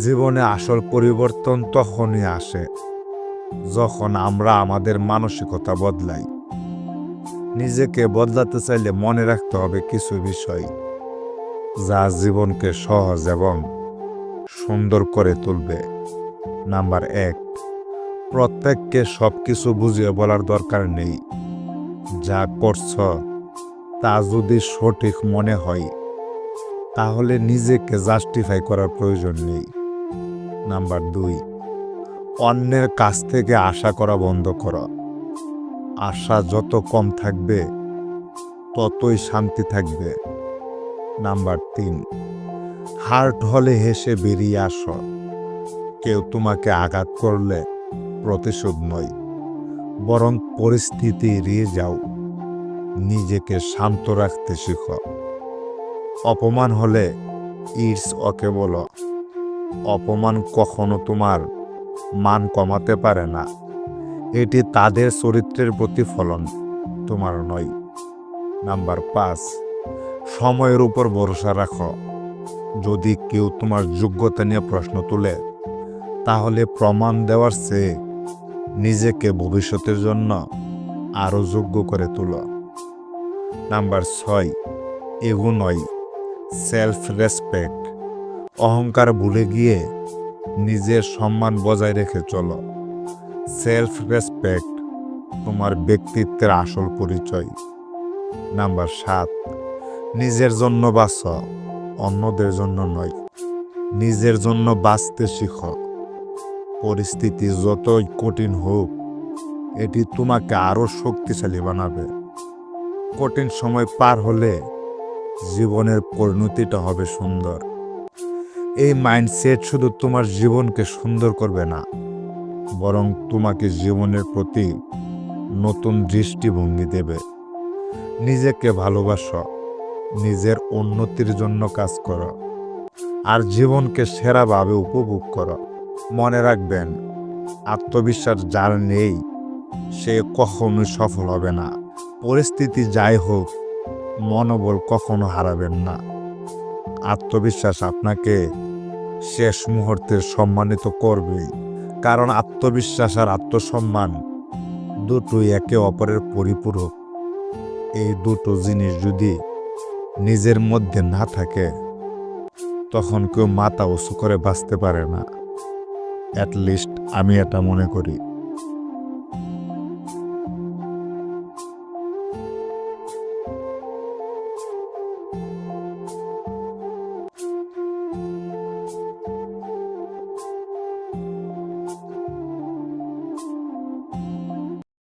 জীবনে আসল পরিবর্তন তখনই আসে যখন আমরা আমাদের মানসিকতা বদলাই। নিজেকে বদলাতে চাইলে মনে রাখতে হবে কিছু বিষয় যা জীবনকে সহজ এবং সুন্দর করে তুলবে। নাম্বার এক, প্রত্যেককে সব কিছু বুঝিয়ে বলার দরকার নেই। যা করছ তা যদি সঠিক মনে হয়, তাহলে নিজেকে জাস্টিফাই করার প্রয়োজন নেই। নাম্বার দুই। অন্যের কাছ থেকে আশা করা বন্ধ করো। আশা যত কম থাকবে, ততই শান্তি থাকবে। নাম্বার তিন। হার্ট হলে হেসে বেরিয়ে আসো। কেউ তোমাকে আঘাত করলে প্রতিশোধ নয়। বরং পরিস্থিতি এড়িয়ে যাও। নিজেকে শান্ত রাখতে শিখো। অপমান হলে ইটস ওকে বলো। অপমান কখনো তোমার মান কমাতে পারে না। এটি তাদের চরিত্রের প্রতিফলন, তোমার নয়। নাম্বার পাঁচ, সময়ের উপর ভরসা রাখো। যদি কেউ তোমার যোগ্যতা নিয়ে প্রশ্ন তোলে, তাহলে প্রমাণ দেওয়ার চেয়ে নিজেকে ভবিষ্যতের জন্য আরও যোগ্য করে তোলো। নাম্বার ছয় এগো নয় সেলফ রেসপেক্ট অহংকার ভুলে গিয়ে নিজের সম্মান বজায় রেখে চলো। সেলফ রেসপেক্ট তোমার ব্যক্তিত্বের আসল পরিচয়। নাম্বার সাত, নিজের জন্য বাঁচ, অন্যদের জন্য নয়। নিজের জন্য বাঁচতে শিখো। পরিস্থিতি যতই কঠিন হোক, এটি তোমাকে আরও শক্তিশালী বানাবে। কঠিন সময় পার হলে জীবনের পরিণতিটা হবে সুন্দর। এই মাইন্ডসেট শুধু তোমার জীবনকে সুন্দর করবে না, বরং তোমাকে জীবনের প্রতি নতুন দৃষ্টিভঙ্গি দেবে। নিজেকে ভালোবাসো, নিজের উন্নতির জন্য কাজ করো, আর জীবনকে সেরাভাবে উপভোগ করো। মনে রাখবেন, আত্মবিশ্বাস যার নেই, সে কখনোই সফল হবে না। পরিস্থিতি যাই হোক, মনোবল কখনো হারাবেন না। আত্মবিশ্বাস আপনাকে শেষ মুহূর্তে সম্মানিত করবেই, কারণ আত্মবিশ্বাস আর আত্মসম্মান দুটোই একে অপরের পরিপূরক। এই দুটো জিনিস যদি নিজের মধ্যে না থাকে, তখন কেউ মাথা উঁচু করে বাঁচতে পারে না। অ্যাটলিস্ট আমি এটা মনে করি।